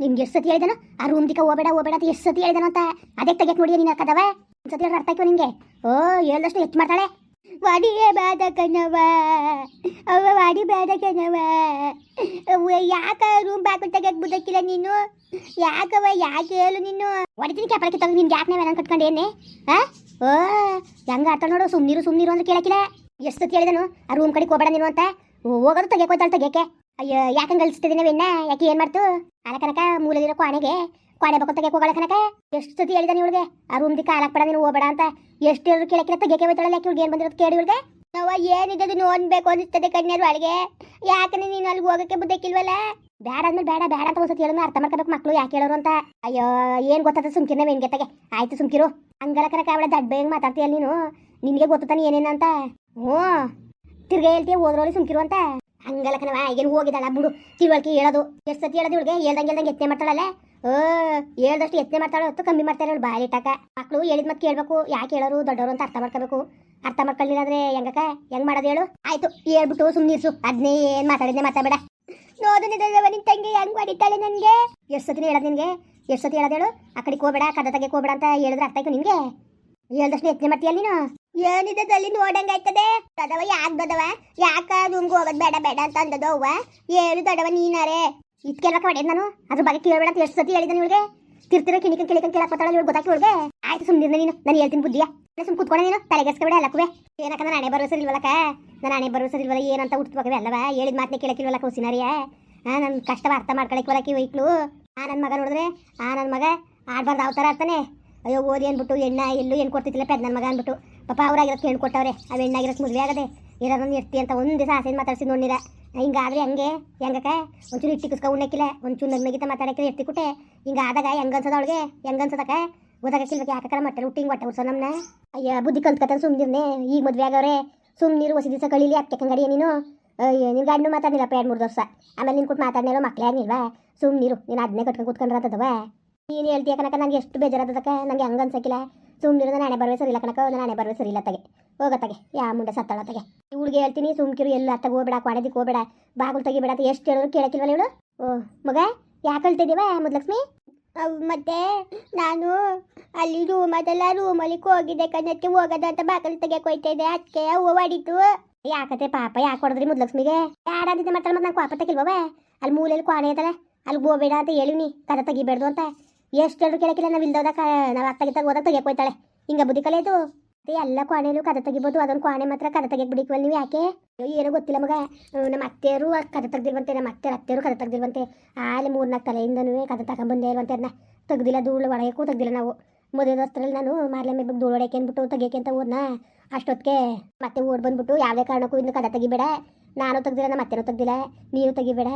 ನಿಮ್ಗೆ ಎಷ್ಟು ಸತಿ ಹೇಳಿದನ? ಆ ರೂಮ್ ದಿಕ್ಕ ಹೋಗಬೇಡ ಹೋಗಬೇಡ ಅಂತ ಎಷ್ಟು ಸತಿ ಹೇಳಿದನ ಅಂತ. ಅದೇ ತೆಗೆಯಕ್ಕೆ ನೋಡಿ ನೀನು ಕದವ? ಸತಿ ಹೇಳಿದ್ರೆ ಅರ್ಥ ಆಯ್ತು ನಿನಗೆ ಓ, ಹೇಳ್ದಷ್ಟು ಹೆಚ್ಚು ಮಾಡ್ತಾಳೆ. ವಾಡಿಯೇ ಬೇಡ ಕಣವ ಅವ ವಾಡಿ ಬೇಡ ಕಣವ ಯಾಕ ರೂಮ್ ಬಾಕಲ್ ತೆಗಿಯಕ್ ಬಿಡಕ್ಕಿಲ್ಲ ನೀನು? ಯಾಕವ ಯಾಕೆ ಹೇಳು ನೀನು? ಹೊಡಿತೀನಿ ಕ್ಯಾಪಳಕ್ಕೆ ತೆಗೆದು ನಿನ್ಗೆ ಯಾಕೆ ನಾನು ಕಟ್ಕೊಂಡೇನೆ ಹಾ ಓ, ಹೆಂಗ ಅರ್ಥ ನೋಡು ಸುಮ್ಮನಿರು ಸುಮ್ಮನಿರು ಅಂತ ಕೇಳಕ್ಕಿಲ್ಲ. ಎಷ್ಟು ಸತಿ ಹೇಳಿದನು? ಆ ರೂಮ್ ಕಡೆಗೆ ಹೋಗಬೇಡ ನೀನು ಅಂತ. ಹೋಗೋದು ತೆಗಿಯಕ್ ಹೋಯ್ತಾಳೆ ತೆಗಿಯಕ್ಕೆ. ಅಯ್ಯೋ ಯಾಕಂಗೆ ಅಳಿಸ್ತಿದ್ದೀನಿ ವಿನ್ನ ಯಾಕೆ ಏನು ಮಾಡ್ತು? ಅಲ್ಲ ಕನಕ ಮೂಲದಿರೋ ಕ್ವಾಣೆಗೆ ಕ್ವಾಣೆ ಬೇಕು ತೆಗೆ ಹೋಗಲ್ಲ ಕನಕ ಎಷ್ಟು ಸತಿ ಹೇಳಿದ ಇವಳಿಗೆ? ಆ ರೂಮ್ ದಿಕ್ಕ ಬೇಡ ನೀನು, ಹೋಗಬೇಡ ಅಂತ. ಎಷ್ಟು ಹೇಳಿದ್ರು ಕೇಳಕ್ಕಿಲ್ಲ ತೆಗೆಕೆ ಹೋಯ್ತಾಳಲ್ಲ ಯಾಕೆ ಇವ್ಳಿಗೆ? ಏನು ಬಂದಿರೋದು ಕೇಳಿ ಇವಳಿಗೆ? ನಾವು ಏನಿದೆ ನೋಡ್ಬೇಕು ಅನಿಸ್ತದೆ ಕಣ್ಣೀರು ಅಳಿಗೆ. ಯಾಕೆ ನೀನು ಅಲ್ಲಿಗೆ ಹೋಗಕ್ಕೆ ಬುದ್ಧಕ್ಕಿಲ್ವಲ್ಲ ಬೇಡ ಅಂದ್ರೆ ಬೇಡ ಬೇಡ ಅಂತ ಒಂದ್ಸತಿ ಹೇಳೋದು ಅರ್ಥ ಮಾಡ್ಕೋಬೇಕು ಮಕ್ಕಳು ಯಾಕೆ ಹೇಳೋರು ಅಂತ. ಅಯ್ಯೋ, ಏನು ಗೊತ್ತಾದ ಸುಮ್ಕಿರ್ನ ತಗೆ ಆಯ್ತು ಸುಮ್ಕಿರು. ಹಂಗಲ್ಲ ಕನಕ ಅವಳ ದಡ್ಡ ಹೆಂಗ್ ಮಾತಾಡ್ತೀಯಲ್ಲ ನೀನು? ನಿನಗೆ ಗೊತ್ತಾನೆ ಏನೇನು ಅಂತ? ಹ್ಞೂ. ತಿರ್ಗಾ ಹೇಳ್ತೀಯ ಹೋದ್ರೋಳಿ ಸುಮ್ಕಿರು ಅಂತ. ಹಂಗಲ್ಲ ಕಣವ ಏನು ಹೋಗಿದ್ದಾಳ ಬಿಡು. ತಿಳುವಳಿಕೆ ಹೇಳೋದು. ಎಷ್ಟು ಸತಿ ಹೇಳೋದು ಇವಳಿಗೆ? ಹೇಳ್ದಂಗೆ ಹೇಳ್ದಂಗೆ ಯತ್ನೆ ಮಾಡ್ತಾಳಲ್ಲ? ಓ, ಹೇಳ್ದಷ್ಟು ಯತ್ನೆ ಮಾಡ್ತಾಳೆ ಹೊತ್ತು ಕಮ್ಮಿ ಮಾಡ್ತಾರೆ ಅವಳು ಬಾಯಿ ಇಟ್ಟಾಕ. ಮಕ್ಕಳು ಹೇಳಿದ ಮತ್ತೆ ಕೇಳಬೇಕು. ಯಾಕೆ ಹೇಳೋರು? ದೊಡ್ಡವರು ಅಂತ ಅರ್ಥ ಮಾಡ್ಕೋಬೇಕು. ಅರ್ಥ ಮಾಡ್ಕೊಳ್ಳಿಲ್ಲ ಅಂದ್ರೆ ಹೆಂಗಕ್ಕ? ಹೆಂಗ್ ಮಾಡೋದು ಹೇಳು? ಆಯ್ತು, ಹೇಳ್ಬಿಟ್ಟು ಸುಮ್ಮನಿರ್ಸು ಅದನ್ನೇ ಏನು ಮಾತಾಡಿದ್ನೆ ಮಾತಾಡಬೇಡ. ನೋದು ನಿನ್ನ ತಂಗಿ ಹೆಂಗ್ ಹೊಡಿತಾಳೆ ನನಗೆ. ಎಷ್ಟು ಸತಿ ಹೇಳೋದು ನಿನಗೆ? ಎಷ್ಟು ಸತಿ ಹೇಳೋದು ಹೇಳು? ಆ ಕಡೆ ಹೋಗ್ಬೇಡ, ಕದ ತಗೆ ಹೋಗ್ಬೇಡ ಅಂತ ಹೇಳಿದ್ರೆ ಅರ್ಥ ಆಯ್ತು ನಿನಗೆ? ಹೇಳ್ದಷ್ಟು ಯತ್ನೆ ಮಾಡ್ತೀಯಲ್ಲ ನೀನು? ಏನಿದೆ ಅಲ್ಲಿ ನೋಡಂಗ ಆಯ್ತದೆ? ತದವ ಯಾಕೆ ಬದವ? ಯಾಕ ನಿಮ್ಗೆ ಹೋಗದ್ ಬೇಡ ಬೇಡ ಅಂತ ಅಂದದು ಅವ್ವ? ಏನು ದೊಡವ ನೀನಾರೆ? ಇದ್ಕೆಲ್ಲ ಹೊಡೆದ್ ನಾನು. ಅದ್ರ ಬಗ್ಗೆ ಕೇಳಬೇಡ ಅಂತ ಎಷ್ಟು ಸತಿ ಹೇಳಿದ ಇವಳಿಗೆ? ತಿರ್ತಿರ ಕಿಣಿಕ ಕಿಳಿಕನ್ ಕೇಳಕ್ ಬತ್ತಾಳ ಇವಳು ಗೊತ್ತಾಕಿ ಇವಳಿಗೆ? ಆಯ್ತು ಸುಮ್ಮನೆ ನೀನು. ನಾನು ಹೇಳ್ತೀನಿ ಬುದ್ಧಿಯ. ಸುಮ್ ಕುತ್ಕೊಂಡೆ ನೀನು. ತಲೆಗೆಸ್ಕೊಬೇಡ ಎಲ್ಲಕ್ಕೂ ಏನಕ್ಕ ನಾನು ಹಣೆ ಭರವಸೆ ಇಲ್ವಲ್ಲಕ ನಾನು ಹಣೆ ಭರವಸೆ ಇಲ್ವಲ್ಲ ಏನಂತ ಹುಟ್ಟುವಾಗವೆ ಅಲ್ಲವ? ಹೇಳಿದ ಮಾತನ್ನ ಕೇಳಕ್ಕಿಲ್ವಲ್ಲ ಕೌಸಿನಾರಿಯ ಹಾ ನನ್ನ ಕಷ್ಟವ ಅರ್ಥ ಮಾಡ್ಕೊಳಕ್ ಬರಕ್ಕೆ ವೈಕ್ಳು ಆ ನನ್ನ ಮಗ ನೋಡಿದ್ರೆ? ಆ ನನ್ನ ಮಗ ಆಡ್ಬಾರ್ದು ಅವತಾರ ಆಡ್ತಾನೆ ಅಯ್ಯೋ, ಓದಿ ಅಂದ್ಬಿಟ್ಟು, ಎಣ್ಣ ಎಲ್ಲೂ ಏನು ಕೊಡ್ತಿದ್ದಿಲ್ಲ ಪೆದ್ ನನ್ನ ಮಗ ಅಂದ್ಬಿಟ್ಟು. ಪಾಪ ಅವ್ರಾಗಿರೋದು ಹೇಳ್ಕೊಟ್ಟವ್ರೆ ಕೊಟ್ಟವ್ರೆ ಅವು ಹೆಣ್ಣಾಗಿರೋದು ಮದುವೆ ಆಗದೆ ಇರೋದೊಂದು ಎತ್ತಿ ಅಂತ ಒಂದು ದಿವಸ ಆಸೆನ ಮಾತಾಡ್ಸಿ ನೋಡಿರ ಹಿಂಗಾದ್ರೆ ಹಂಗೆ, ಹೆಂಗಕ್ಕ? ಒಂಚೂರು ಇಟ್ಟಿ ಕುಸ್ಕ ಉಣ್ಣಕ್ಕಿಲ್ಲ, ಒಂಚೂರು ನಗ್ನಗಿತ ಮಾತಾಡಕ್ಕಿಲ್ಲ ಎತ್ತಿ ಕುಟ್ಟೆ. ಹಿಂಗೆ ಆದಾಗ ಹೆಂಗನ್ಸದ ಅವಳಿಗೆ? ಹೆಂಗನ್ಸದಕ್ಕ ಗೊತ್ತಾಗಕ್ಕಿಲ್ಬೇಕು ಯಾಕಕ್ಕಾರ ಮಟ್ಟ ಹುಟ್ಟಿ ಹಿಂಗೆ ಹೊಟ್ಟೆ ಉಡ್ಸೋ ನಮ್ಮನ್ನ ಅಯ್ಯ, ಬುದ್ಧಿ ಕಲ್ತ್ಕತಾನೆ ಸುಮ್ಮನಿರ್ನೆ ಈಗ ಮದುವೆ ಆಗವ್ರೆ. ಸುಮ್ಮನಿರು ಹೊಸ ದಿವಸ ಕಳೀಲಿ ಅಕ್ಕ ಕಂಗಡಿಯ ನೀನು? ನಿನ್ ಗಾಡಿನೂ ಮಾತಾಡಿಲ್ಲಪ್ಪ ಎರಡು ಮೂರು ವರ್ಷ ಆಮೇಲೆ ನಿನ್ ಕೊಟ್ಟು ಮಾತಾಡಿಲ್ಲ ಮಕ್ಳೇ ಆಗಿಲ್ವಾ ಸುಮ್ಮನಿರು ನೀನು ಅದನ್ನೇ ಕಟ್ಕೊಂಡು ಕೂತ್ಕೊಂಡ್ರತ್ತದವ ನೀನು ಹೇಳ್ತೀಯ ಕನಕ ನಂಗೆ ಎಷ್ಟು ಬೇಜಾರದಕ್ಕ ನಂಗೆ ಹಂಗೆ ಸುಮ್ಮನಿರು ನಾನೇ ಬರವೇ ಸರಿ ಇಲ್ಲ ಕನಕ ನಾನು ಬರವೇ ಸರಿ ಇಲ್ಲ ತಗೆ. ಹೋಗತ್ತಗೆ ಯಾ ಮುಂಡೆ ಸತ್ತಾಳ ತಗೆ. ಇವಳಿಗೆ ಹೇಳ್ತೀನಿ ಸುಮ್ಕಿರು ಎಲ್ಲ ಅತ್ತಾಗ ಹೋಗ್ಬೇಡ ಕ್ವಾಡದಿಕ್ಕೆ ಹೋಗ್ಬೇಡ ಬಾಗಿಲು ತೆಗಿಬೇಡ ಅಂತ ಎಷ್ಟು ಹೇಳಿದ್ರು ಕೇಳಕ್ಕಿಲ್ವಲ್ಲ ಇವಳು? ಓ ಮಗ ಯಾಕೆ ಹೇಳ್ತಿದ್ದೀವ ಮುದ್ಲಕ್ಷ್ಮಿ? ಮತ್ತೆ ನಾನು ಅಲ್ಲಿ ರೂಮ್ ಅದೆಲ್ಲ ರೂಮಲ್ಲಿ ಹೋಗಿದ್ದೆ ಕಣ್ಣಕ್ಕೆ ಹೋಗದ ಅಂತ ಬಾಗಿಲು ತೆಗಿಯಕ್ಕೆ ಹೋಯ್ತಾ ಇದ್ದೆ ಅದಕ್ಕೆ ಹೂವು ಹೊಡಿತು ಯಾಕತೆ ಪಾಪ ಯಾಕೆ ಹೊಡೆದ್ರಿ ಮುದ್ಲಕ್ಷ್ಮಿಗೆ? ಯಾರಾದಿದ್ದೆ ಮಾತಾಡ ಮತ್ತೆ ನಂಗೆ ಪಾಪ ತೆಗಿಲ್ವವ ಅಲ್ಲಿ ಮೂಲೆಯಲ್ಲಿ ಕ್ವಾಣೆ ಐತಲ್ಲ ಅಲ್ಲಿ ಹೋಗ್ಬೇಡ ಅಂತ ಹೇಳಿನಿ ಕದ ತೆಗಿಬೇಡ್ದು ಅಂತ. ಎಷ್ಟು ಕೆಳಕಿಲ್ಲ ನಾವು ಇಲ್ದೋದಾಗ ನಾವು ಅತ್ತ ಗಿತ್ತಾಗ ಹೋದಾಗ ತೆಗಿಯಕ್ಕೆ ಹೋಯ್ತಾಳೆ ಹಿಂಗ ಬುದ್ಧಿ ಕಲಿಯೋದು ಅದೇ ಎಲ್ಲ ಕ್ವಾಣೆಲೂ ಕದ ತೆಗಿಬೋದು, ಅದೊಂದು ಕ್ವಾಣೆ ಮಾತ್ರ ಕದ ತೆಗಿಯಕ್ಕೆ ಬಿಡಿಕ್ವಲ್ಲ ನೀವು ಯಾಕೆ? ಏನೋ ಗೊತ್ತಿಲ್ಲ ಮಗ. ನಮ್ಮ ಅತ್ತೆಯರು ಕದ ತೆಗ್ದಿರುವಂತೆ ನಮ್ಮ ಅತ್ತೆ ಅತ್ತೆಯರು ಕದ ತೆಗ್ದಿರುವಂತೆ ಆಲೆ ಮೂರ್ನಾಲ್ಕು ತಲೆಯಿಂದನೂ ಕದ ತಗೊಂಡ್ಬಂದೇ ಇರುವಂತೆ ಅದನ್ನ ತೆಗ್ದಿಲ್ಲ ಧೂಳು ಒಳಗಕ್ಕೂ ತೆಗ್ದಿಲ್ಲ ನಾವು. ಮದುವೆ ಹೊಸ್ತ್ರಲ್ಲಿ ನಾನು ಮಾರ್ಲೆ ಮೇಲೆ ಧೂಳು ಹೊಡೆಯಕ್ಕೆ ಅಂದ್ಬಿಟ್ಟು ಅಂತ ಹೋದ್ನ. ಅಷ್ಟೊತ್ತಿಗೆ ಮತ್ತೆ ಓಡ್ ಬಂದ್ಬಿಟ್ಟು ಯಾವುದೇ ಕಾರಣಕ್ಕೂ ಇದನ್ನ ಕದ ತೆಗಿಬೇಡ. ನಾನು ತೆಗ್ದಿಲ್ಲ ನಮ್ಮ ಮತ್ತೆನೂ ತೆಗ್ದಿಲ್ಲ. ನೀನು ತೆಗಿಬೇಡ.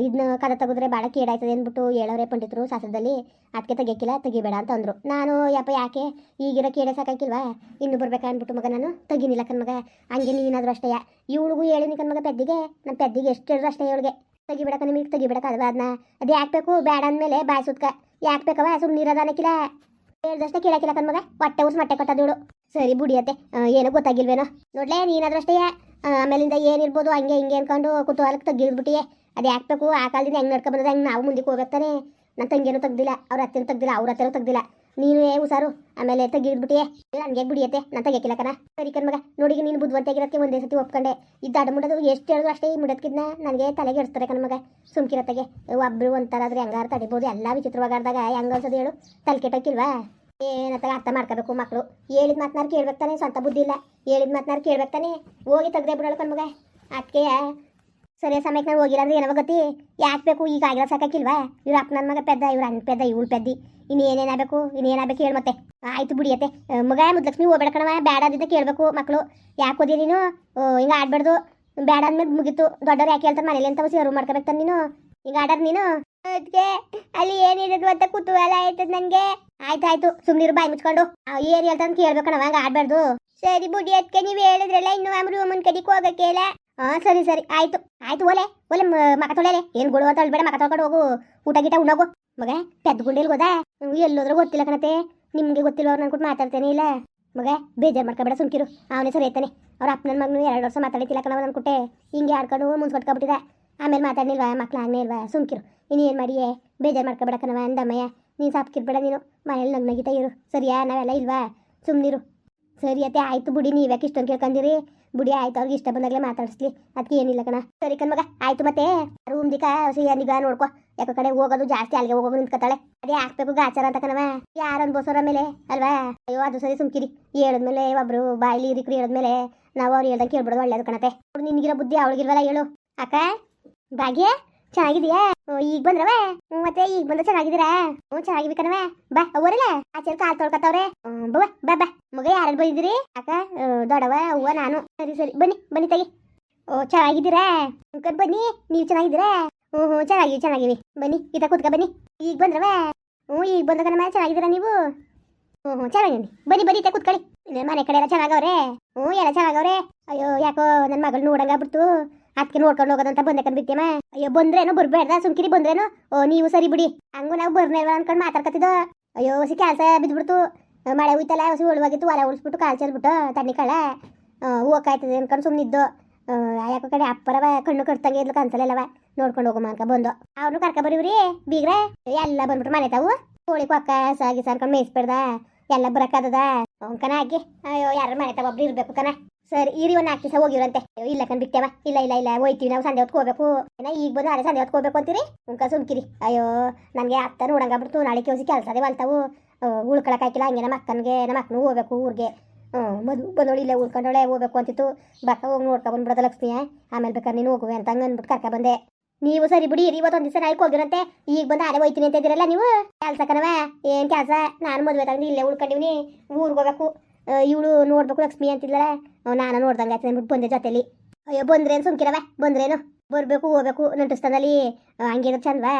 ಇದನ್ನ ಕದ ತೆಗೆದ್ರೆ ಭಾಳ ಕೇಡಾಯ್ತದೆ ಅಂದ್ಬಿಟ್ಟು ಹೇಳೋರೆ ಪಂಡಿತರು ಶಾಸ್ತ್ರದಲ್ಲಿ. ಅದಕ್ಕೆ ತೆಗಿಯಕ್ಕಿಲ್ಲ ತೆಗಿಬೇಡ ಅಂತ ಅಂದರು. ನಾನು, ಯಪ್ಪ, ಯಾಕೆ? ಈಗಿರೋ ಕೇಡೆ ಸಾಕಾಕಿಲ್ವಾ? ಇನ್ನು ಬರ್ಬೇಕಾ ಅಂದ್ಬಿಟ್ಟು ಮಗ ನಾನು. ತೆಗಿನಿಲ್ಲ ಕನ್ ಮಗ. ಹಂಗೆ ನೀನಾದರೂ ಅಷ್ಟೇ. ಇವಳಿಗೂ ಹೇಳಿನಿ ಕನ್ ಮಗ ಪೆದ್ದಿಗೆ. ನಮ್ಮ ಪೆದ್ದಿಗೆ ಎಷ್ಟು ಹೇಳಿದ್ರು ಅಷ್ಟೇ ಇವಳಿಗೆ ತೆಗಿಬೇಡಕ ನಿಮಗೆ ತೆಗಿಬೇಡಕ್ಕ ಅಲ್ವಾ ಅದನ್ನ ಅದು ಯಾಕೆ ಬೇಕು? ಬೇಡ ಅಂದಮೇಲೆ ಬಾಯ್ ಸುತ್ಕ. ಯಾಕೆ ಬೇಕವ ಸುಮ್ಮನೆ ಇರೋದನ್ನಕ್ಕಿಲ್ಲ ಹೇಳ್ದಷ್ಟೇ ಕೇಳಕ್ಕಿಲ್ಲ ಕಣ್ ಮಗ? ಹೊಟ್ಟೆ ಉರ್ಸ್ ಮೊಟ್ಟೆ ಕೊಟ್ಟದವಳು ಸರಿ ಬುಡಿಯತ್ತೆ ಏನೋ ಗೊತ್ತಾಗಿಲ್ವೇನೋ? ನೋಡ್ಲೇ, ನೀನಾದ್ರಷ್ಟೇ ಆಮೇಲಿಂದ ಏನಿರ್ಬೋದು ಹಂಗೆ ಹಿಂಗೆ ಅನ್ಕೊಂಡು ಕುತೂಹಲಕ್ಕೆ ತೆಗಿದ್ಬಿಟ್ಟಿಯೇ ಅದು ಯಾಕಬೇಕು ಆ ಕಾಲದಿಂದ ಹೆಂಗೆ ನಡ್ಕೊಬಂದ್ರೆ ಹಂಗೆ ನಾವು ಮುಂದಕ್ಕೆ ಹೋಗತ್ತಾನೆ? ನನ್ನ ತಂಗಿನೂ ತೆಗ್ದಿಲ್ಲ, ಅವ್ರ ಹತ್ತಿರ ತೆಗ್ದಿಲ್ಲ, ಅವ್ರ ಹತ್ತಿರ ತೆಗ್ದಿಲ್ಲ. ನೀನು ಏ ಹುಷಾರು, ಆಮೇಲೆ ಎಲ್ಲ ನನಗೆ ಬಿಡಿಯತ್ತೆ? ನಾನು ತೆಗಿಯಕ್ಕಿಲ್ಲ ಕಣ. ಸರಿ ಕಣ್ ಮಗ, ನೋಡಿ ನೀನು ಬುದ್ಧಿವಂತಾಗಿರೋಕ್ಕೆ ಒಂದೇ ಸತಿ ಒಪ್ಕೊಂಡೆ. ಇದ್ದಾಡ ಮುಡೋದು ಎಷ್ಟು ಹೇಳಿದ್ರು ಅಷ್ಟೇ ಈ ನನಗೆ ತಲೆಗೆ ಇಡ್ತಾರೆ ಕಣ್ ಮಗ. ಸುಮ್ಕಿರತ್ತೆಗೆ. ಒಬ್ರು ಒಂಥರಾದ್ರೆ ಹೆಂಗಾರು ತಡಿಬೋದು, ಎಲ್ಲ ವಿಚಿತ್ರವಾಗಾರ್ದಾಗ ಹೆಂಗ ಅನ್ಸೋದು ಹೇಳು. ತಲೆ ಕೆಟ್ಟಕ್ಕಿಲ್ವಾ ಏನಂತ ಅರ್ಥ ಮಾಡ್ಕೋಬೇಕು ಮಕ್ಕಳು ಹೇಳಿದ ಮಾತನಾರು ಕೇಳ್ಬೇಕು ತಾನೆ ಸ್ವಂತ ಬುದ್ಧಿ ಇಲ್ಲ. ಹೇಳಿದ ಮಾತನಾರು ಕೇಳ್ಬೇಕು ತಾನೆ? ಹೋಗಿ ತೆಗ್ದೇ ಬಿಡೋಳು ಕಣ್ ಮಗ. ಅದಕ್ಕೆ ಸರಿಯ ಸಮಯಕ್ಕೆ ನಾನು ಹೋಗಿಲ್ಲ ಅಂದ್ರೆ ಏನವ ಗತಿ? ಯಾಕೆ ಬೇಕು? ಈಗ ಆಗಿರೋ ಸಾಕಾಕಿಲ್ವಾ? ಇವ್ರ ಅಪ್ಪ ನನ್ನ ಮಗ ಪೆದ್ದ, ಇವ್ರ ಅಣ್ಣ ಪೆದ್ದ, ಇವಳು ಪೆದ್ದಿ. ಇನ್ನೇನೇನಾಗಬೇಕು ಇನ್ನೇನಾಗಬೇಕು ಹೇಳು ಮತ್ತೆ. ಆಯ್ತು ಬಿಡಿಯತ್ತೆ ಮಗ ಮುದ್ಲಕ್ಷ್ಮಿ ಹೋಗ್ಬೇಡ ಕಣವ ಬೇಡ ಅಂದಿದ್ದ ಕೇಳಬೇಕು ಮಕ್ಕಳು ಯಾಕೆ ಓದಿ ನೀನು? ಹಿಂಗೆ ಆಡ್ಬಾರ್ದು. ಬೇಡ ಅಂದ್ಮೇಲೆ ಮುಗೀತು. ದೊಡ್ಡವ್ರು ಯಾಕೆ ಹೇಳ್ತಾರೆ? ಮನೇಲಿ ಅಂತ ಸೇರು ಮಾಡ್ಕೋಬೇಕು ನೀನು. ಹಿಂಗೆ ಆಡೋದು ನೀನು? ಅದಕ್ಕೆ ಅಲ್ಲಿ ಏನಿರೋದು ಅಂತ ಕುತೂಹಲ ಆಯ್ತದ ನನಗೆ ಆಯ್ತಾಯ್ತು ಸುಮ್ಮನಿರು ಬಾಯಿ ಮುಚ್ಕೊಂಡು. ಏನು ಹೇಳ್ತಾನೆ ಕೇಳ್ಬೇಕಣವ ಹಂಗೆ ಆಡಬಾರ್ದು. ಸರಿ ಬುಡಿ ಅದಕ್ಕೆ ನೀವು ಹೇಳಿದ್ರಲ್ಲ, ಇನ್ನು ಆಮ್ ರೂಮನ್ ಕಡೆಗೆ ಹೋಗಕ್ಕೆ ಹಾ ಸರಿ ಸರಿ. ಆಯ್ತು. ಆಯ್ತು ಓಲೆ ಓಲೆ ಮಕ ತೊಳೆಲೆ. ಏನು ಗುಳು ಅಂತ ಹೇಳ್ಬೇಡ, ಮಕ ತೊಳ್ಕೊಂಡು ಹೋಗು. ಊಟ ಗೀಟ ಉಣ್ಣೋಗು. ಮಗ, ಪೆದ್ದ ಗುಂಡಿಲ್ ಹೋದ? ಎಲ್ಲೋದ್ರೂ ಗೊತ್ತಿಲ್ಲ ಕಣತೆ. ನಿಮಗೆ ಗೊತ್ತಿಲ್ಲ ಅವ್ರು ನನ್ಕೊಟ್ಟು ಮಾತಾಡ್ತೇನೆ ಇಲ್ಲ? ಮಗ, ಬೇಜಾರು ಮಾಡ್ಕೊಬೇಡ, ಸುಮ್ಕಿರು. ಅವನೇ ಸರಿ ಐತಾನೆ ಅವ್ರ ಅಪ್ಪನ ಮಗನು ಎರಡು ವರ್ಷ ಮಾತಾಡಿತಿಲ್ಲ ಕಣವ ಅನ್ಕೊಟ್ಟೆ ಹಿಂಗೆ ಆಡ್ಕೊಂಡು ಮುನ್ಸ್ಕೊಟ್ಕೊಬಿಟ್ಟಿದೆ ಆಮೇಲೆ ಮಾತಾಡ್ನಿಲ್ವಾ, ಮಕ್ಳು ಆಗ್ನೇ ಇಲ್ವಾ ಸುಮ್ಕಿರು. ಇನ್ನು ಏನು ಮಾಡಿಯೇ? ಬೇಜಾರು ಮಾಡ್ಕೊಬೇಡಕ್ಕನವ ಅಂದಮ್ಮಯ್ಯ. ನೀನು ಸಾಪ್ಕಿರ್ಬೇಡ ನೀನು. ಮನೇಲಿ ನಗ್ನಗಿತ ಇರು. ಸರಿಯಾ, ನಾವೆಲ್ಲ ಇಲ್ವಾ? ಸುಮ್ಮನಿರು ಸರಿ ಅತ್ತೆ, ಆಯ್ತು ನೀ ನೀವ್ಯಾಕೆ ಇಷ್ಟೊಂದು ಕೇಳ್ಕೊಂಡಿರಿ ಬುಡಿ ಆಯ್ತು, ಅವ್ರಿಗೆ ಇಷ್ಟ ಬಂದಾಗಲೇ ಮಾತಾಡಿಸ್ಲಿ. ಅದಕ್ಕೆ ಏನಿಲ್ಲ ಕಣ. ಸರಿ ಕಣ್ಮಗ ಆಯ್ತು ಮತ್ತೆ. ರೂಮ್ ದಿಕ್ಕ ಏನಿಗ ನೋಡ್ಕೊ. ಯಾಕೋ ಕಡೆ ಹೋಗೋದು ಜಾಸ್ತಿ, ಅಲ್ಲಿಗೆ ಹೋಗೋದು ನಿಂತ್ಕೊತಾಳೆ. ಅದೇ ಹಾಕ್ಬೇಕು ಗಾಚಾರ ಅಂತ ಕಣವ. ಯಾರು ಅನ್ಬೋಸೋರ ಮೇಲೆ ಅಲ್ವಾ? ಅಯ್ಯೋ, ಅದು ಸರಿ ಸುಮ್ಕಿರಿ. ಹೇಳಿದ್ಮೇಲೆ ಒಬ್ರು ಬಾಯಿಲಿ ಇರಿಕ್ರಿ ಹೇಳಿದ್ಮೇಲೆ ನಾವು ಅವ್ರು ಹೇಳ್ದಂಗೆ ಕೇಳ್ಬಿಡೋದು ಒಳ್ಳೇದು ಕಣತೆ. ನಿನ್ಗಿರೋ ಬುದ್ಧಿ ಅವಳಿಗಿಲ್ವಲ್ಲ ಹೇಳು. ಅಕ್ಕ, ಭಾಗ್ಯ? ಚೆನ್ನಾಗಿದೀಯಾ ಈಗ ಬಂದ್ರವ? ಮತ್ತೆ ಈಗ ಬಂದ ಚೆನ್ನಾಗಿದ್ದೀರಾ? ಹ್ಞೂ ಚೆನ್ನಾಗಿವಿ ಕಣವ ಬಾ ಅವರಲ್ಲ ಆಚೆಲ್ ಕಾಲ್ ತೊಳ್ಕತ್ತವ್ರೆ ಬವ ಬಾ ಬಾ ಮಗ ಯಾರು ಬಂದಿದ್ದೀರಿ? ಅಕ್ಕ ದೊಡವ ಅವ್ವ, ನಾನು. ಸರಿ ಸರಿ, ಬನ್ನಿ ಬನ್ನಿ ತಗಿ. ಓ, ಚೆನ್ನಾಗಿದ್ದೀರಾ? ಅಂಕಲ್ ಬನ್ನಿ. ನೀವು ಚೆನ್ನಾಗಿದ್ದೀರಾ? ಹ್ಞೂ ಹ್ಞೂ, ಚೆನ್ನಾಗಿವಿ ಚೆನ್ನಾಗಿವಿ. ಬನ್ನಿ, ಈತ ಕೂತ್ಕ, ಬನ್ನಿ. ಈಗ ಬಂದ್ರವ? ಹ್ಞೂ, ಈಗ ಬಂದ ಕಣಮ್ಮ ಚೆನ್ನಾಗಿದ್ದೀರಾ ನೀವು? ಹ್ಞೂ ಹ್ಞೂ ಚೆನ್ನಾಗಿದ್ದೀನಿ ಬನ್ನಿ. ಬನ್ನಿ ಈತ ಕೂತ್ಕೊಳ್ಳಿ. ಮನೆ ಕಡೆ ಎಲ್ಲ ಚೆನ್ನಾಗವ್ರೆ? ಹ್ಞೂ, ಎಲ್ಲ ಚೆನ್ನಾಗವ್ರೆ. ಅಯ್ಯೋ, ಯಾಕೋ ನನ್ನ ಮಗಳು ನೋಡಂಗಾಗ್ಬಿಡ್ತು. ಅದಕ್ಕೆ ನೋಡ್ಕೊಂಡು ಹೋಗೋದಂತ ಬಂದೆ ಕಂಡ್ಬಿತ್ತೇಮ ಅಯ್ಯೋ, ಬಂದ್ರೇನೋ? ಬರ್ಬೇಡ್ದ? ಸುಮ್ಕಿರಿ ಬಂದ್ರೇನೋ? ಓ, ನೀವು ಸರಿ ಬಿಡಿ. ಹಂಗು ನಾವು ಬರ್ನೇವ ಅನ್ಕೊಂಡು ಮಾತಾಡ್ಕತ್ತಿದ್ದೋ? ಅಯ್ಯೋ, ಹೊಸಿ ಕೆಲಸ ಬಿದ್ಬಿಡ್ತು. ಮಳೆ ಹೋಯ್ತಲ್ಲ ಹೊಸಿ ಉಳುವಾಗಿತ್ತು ಹೊಲ ಉಳಿಸ್ಬಿಟ್ಟು ಕಾಲು ಚೆಲ್ಬಿಟ್ಟು ತಣ್ಣಿ ಕಳ ಹೋಗ್ಕಾಯ್ತದೆ ಅನ್ಕೊಂಡು ಸುಮ್ಮನಿದ್ದು ಯಾಕೋ ಕಡೆ ಅಪ್ಪರವ, ಕಣ್ಣು ಕಟ್ತಂಗೆ ಇದ್ಲು ಕನ್ಸಲ್ಲವ ನೋಡ್ಕೊಂಡು ಹೋಗಮ್ಮ ಅನ್ಕ ಬಂದು. ಅವನು ಕರ್ಕ ಬರೀವ್ರಿ, ಬೀಗ್ರೆ. ಎಲ್ಲ ಬಂದ್ಬಿಟ್ರು ಮನೆ ತಾವು. ಕೋಳಿ ಕೊಕ್ಕ, ಸಾಗಿ ಸಾರ್ಕೊಂಡು ಮೇಯಿಸ್ಬೇಡ್ದ. ಎಲ್ಲ ಬರಕ್ಕಾದದ ಕನ ಹಾಕಿ. ಅಯ್ಯೋ ಯಾರ ಮನೆ ತಾವ ಒಬ್ರು ಇರ್ಬೇಕು ಕನ ಸರಿ ಇರಿ ಒಂದು ನಾಲ್ಕು ದಿವಸ ಹೋಗಿರಂತೆ ಇಲ್ಲ ಕಣ್ ಬಿಟ್ಟೆವ ಇಲ್ಲ ಇಲ್ಲ ಇಲ್ಲ, ಹೋಯ್ತೀವಿ ನಾವು ಸಂಜೆ ಹೊತ್ತು ಹೋಗ್ಬೇಕು. ಏನ, ಈಗ ಬಂದು ನಾಳೆ ಸಂಜೆ ಹೊತ್ತು ಹೋಗ್ಬೇಕು ಅಂತೀರಿ? ಉಂಕ ಸುಮ್ಕಿರಿ. ಅಯ್ಯೋ, ನನಗೆ ಅತ್ತ ನೋಡಂಗಾಗ್ಬಿಡ್ತು ನಾಳೆ ಕೇಳಿಸಿ ಕೆಲಸ ಅದೇ ಹೊಲ್ತಾವು ಉಳ್ಕೊಳಕ್ ಹಾಕಿಲ್ಲ. ಹಂಗೆ ನಮ್ಮ ಅಕ್ಕನಿಗೆ, ನಮ್ಮ ಅಕ್ಕನೂ ಹೋಗ್ಬೇಕು ಊರಿಗೆ. ಹ್ಞೂ ಮದು ಬಂದೋಳಿ ಇಲ್ಲೇ ಉಳ್ಕೊಂಡೋಳೆ, ಹೋಗ್ಬೇಕು ಅಂತಿತ್ತು. ಬಕ್ಕ ಹೋಗಿ ನೋಡ್ಕೊ ಬಂದ್ಬಿಡೋದ ಲಕ್ಷ್ಮಿ ಆಮೇಲೆ ಬೇಕಾದ್ರೆ ನೀನು ಹೋಗುವೆ ಅಂತ ಹಂಗೆ ಕರ್ಕ ಬಂದೆ. ನೀವು ಸರಿ ಬಿಡಿ ಇವತ್ತೊಂದು ದಿವಸ ನಾಯ್ಕ ಹೋಗಿರಂತೆ ಈಗ ಬಂದು ಆರೆ ಹೋಯ್ತೀನಿ ಅಂತ ಇದ್ದೀರಲ್ಲ ನೀವು? ಕೆಲಸ ಕಣವ ಏನು ಕೆಲಸ? ನಾನು ಮದುವೆ ತಂದು ಇಲ್ಲೇ ಉಳ್ಕೊಂಡಿವ್ನಿ. ಊರಿಗೆ ಹೋಗ್ಬೇಕು. ಇವಳು ನೋಡ್ಬೇಕು, ಲಕ್ಷ್ಮಿ ಅಂತಿದ್ಲಲ್ಲ? ನಾನು ನೋಡ್ದಂಗೆ ಆಯ್ತು ಅಂದ್ಬಿಟ್ಟು ಬಂದೆ ಜೊತೆಲಿ. ಅಯ್ಯೋ, ಬಂದ್ರೇನು ಸುಮ್ಕಿರವೆ? ಬಂದ್ರೇನು? ಬರಬೇಕು, ಹೋಗ್ಬೇಕು ನಂಟಿಸ್ತಾನಲ್ಲಿ ಹಂಗಿದ್ರೆ ಚಂದವಾ?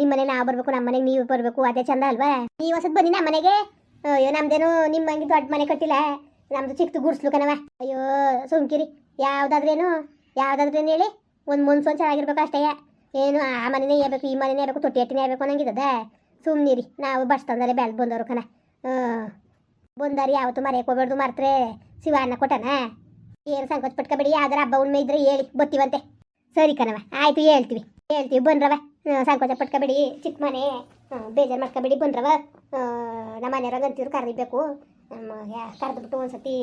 ನಿಮ್ಮ ಮನೆ ನಾವು ಬರಬೇಕು, ನಮ್ಮ ಮನೆಗೆ ನೀವು ಬರಬೇಕು, ಅದೇ ಚಂದ ಅಲ್ವಾ? ನೀವು ಹೊಸದ್ ಬನ್ನಿ ನಮ್ಮ ಮನೆಗೆ. ಅಯ್ಯೋ, ನಮ್ದೇನು ನಿಮ್ಮ ಹಂಗೆ ದೊಡ್ಡ ಮನೆ ಕಟ್ಟಿಲ್ಲ. ನಮ್ದು ಚಿಕ್ಕದು ಗುಡ್ಸ್ಲು ಕಣವ ಅಯ್ಯೋ, ಸುಮ್ಕಿರಿ. ಯಾವ್ದಾದ್ರೇನು? ಯಾವ್ದಾದ್ರೇನು ಹೇಳಿ? ಒಂದು ಮುನ್ಸೊಂದು ಚೆನ್ನಾಗಿರ್ಬೇಕು ಅಷ್ಟೇ. ಏನು, ಆ ಮನೆನೇ ಹೇಳ್ಬೇಕು ಈ ಮನೆನೇ ಹೇಳ್ಬೇಕು ತೊಟ್ಟಿ ಎಟ್ಟಿನೇ ಹೇಳ್ಬೇಕು ಅನ್ನಂಗಿದ್ದದ? ಸುಮ್ಮನಿರಿ ನಾವು ಬಸ್ ತಂದರೆ ಬೆಳೆದು ಬಂದವರು ಕಣ. ಬಂದಾರಿ ಯಾವತ್ತು ಮರೆಯಕ್ಕೆ ಹೋಗ್ಬೇಡ್ದು ಮಾರ್ತ್ರೆ. ಶಿವ ಅನ್ನ ಕೊಟ್ಟನ? ಏನು ಸಂಕೋಚ ಪಟ್ಕೋಬೇಡಿ ಯಾವ್ದಾರ ಹಬ್ಬ ಉಣ್ಮೆ ಇದ್ರೆ ಹೇಳಿ ಬತ್ತೀವಂತೆ. ಸರಿ ಕಣವ ಆಯ್ತು ಹೇಳ್ತೀವಿ. ಹೇಳ್ತೀವಿ ಬಂದ್ರವ ಆ, ಸಂಕೋಚ ಪಟ್ಕೋಬೇಡಿ ಚಿಕ್ಕ ಮನೆ. ಬೇಜಾರು ಮಾಡ್ಕೋಬೇಡಿ ಬಂದ್ರವ ಆ, ನಮ್ಮ ಮನೆಯವ್ರಾಗ ಅಂತಿದ್ರು ಕರಿಬೇಕು ಕರೆದ್ಬಿಟ್ಟು ಒಂದ್ಸತಿ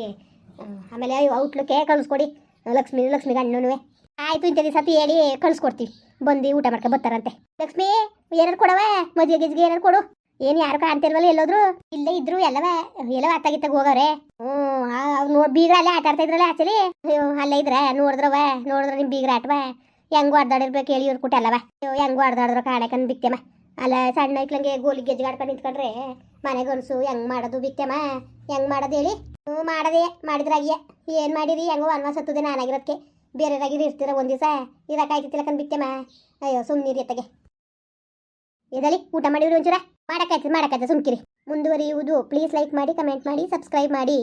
ಆಮೇಲೆ ಆಮೇಲೆ ಔಟ್ಲಕ್ಕೆ ಕಳಿಸ್ಕೊಡಿ. ಲಕ್ಷ್ಮಿ ಲಕ್ಷ್ಮಿ ಗಣ್ಣನುವೆ ಆಯ್ತು ಇಂಥ ದಿವಸ ಹೇಳಿ ಕಳಿಸ್ಕೊಡ್ತೀವಿ. ಬಂದು ಊಟ ಮಾಡ್ಕೊ ಬರ್ತಾರಂತೆ ಲಕ್ಷ್ಮಿ ಏನಾರು ಕೊಡವ ಮದುವೆ ಗಿಜ್ಗೆ ಏನಾರು ಕೊಡು. ಏನು ಯಾರು ಕಾಣ್ತಿರ್ವಲ್ಲ ಎಲ್ಲೋದ್ರು? ಇಲ್ಲೇ ಇದ್ರು ಎಲ್ಲವ, ಎಲ್ಲ ಅತ್ತಾಗಿತ್ತಾಗ ಹೋಗವ್ರೆ. ಹ್ಮ್ ನೋಡ್ ಬೀಗ್ರ ಅಲ್ಲೇ ಆಟ ಆಡ್ತಾ ಇದ್ರಲ್ಲ ಆಚಲಿ? ಅಲ್ಲೇ ಇದ್ರ ನೋಡಿದ್ರವ ನೋಡಿದ್ರ ನಿಮ್ ಬೀಗ್ರ ಆಟವ. ಹೆಂಗ್ ಆಡ್ದಾಡಿರ್ಬೇಕು ಹೇಳಿ ಇವ್ರು ಕುಟ್ಟಲ್ಲವ ಅಯ್ಯೋ, ಹೆಂಗ್ ಆಡ್ದಾಡಿದ್ರ ಕಾಣಕನ್ ಬಿತ್ತೆಮ ಅಲ್ಲ ಸಣ್ಣ ಇಟ್ಲಂಗೆ ಗೋಲಿ ಗೆಜ್ಜೆ ಆಡ್ಕೊಂಡ್ ನಿಂತ್ಕೊಂಡ್ರೆ ಮನೆ ಗಣಸು ಹೆಂಗ್ ಮಾಡೋದು ಬಿತ್ತೆಮ ಹೆಂಗ್ ಮಾಡೋದು ಹೇಳಿ? ಹ್ಞೂ, ಮಾಡದೆ, ಮಾಡಿದ್ರಾಗಿಯ. ಏನ್ ಮಾಡಿರಿ ಹೆಂಗೋ ವನವಾಸ ಹತ್ತದೆ ನಾನಾಗಿರೋದಕ್ಕೆ ಬೇರೆದಾಗಿರಿ ಇರ್ತೀರ ಒಂದ್ ದಿವಸ? ಇರಕ್ಕಾಯ್ತಿಲ್ಲ ಕಣ್ ಬಿತ್ತಮ್ಮ. ಅಯ್ಯೋ, ಸುಮ್ನಿರಿ ಅತ್ತಗೆ. ಇದರಲ್ಲಿ ಊಟ ಮಾಡಿದ್ರು ಒಂಚೂರ. ಮಾಡಕ್ಕಾಯ್ತದೆ ಮಾಡಕ್ಕಾಯ್ತದೆ ಸುಮ್ಕಿರಿ. ಮುಂದುವರಿಯುವುದು ಪ್ಲೀಸ್ ಲೈಕ್ ಮಾಡಿ ಕಮೆಂಟ್ ಮಾಡಿ ಸಬ್ಸ್ಕ್ರೈಬ್ ಮಾಡಿ.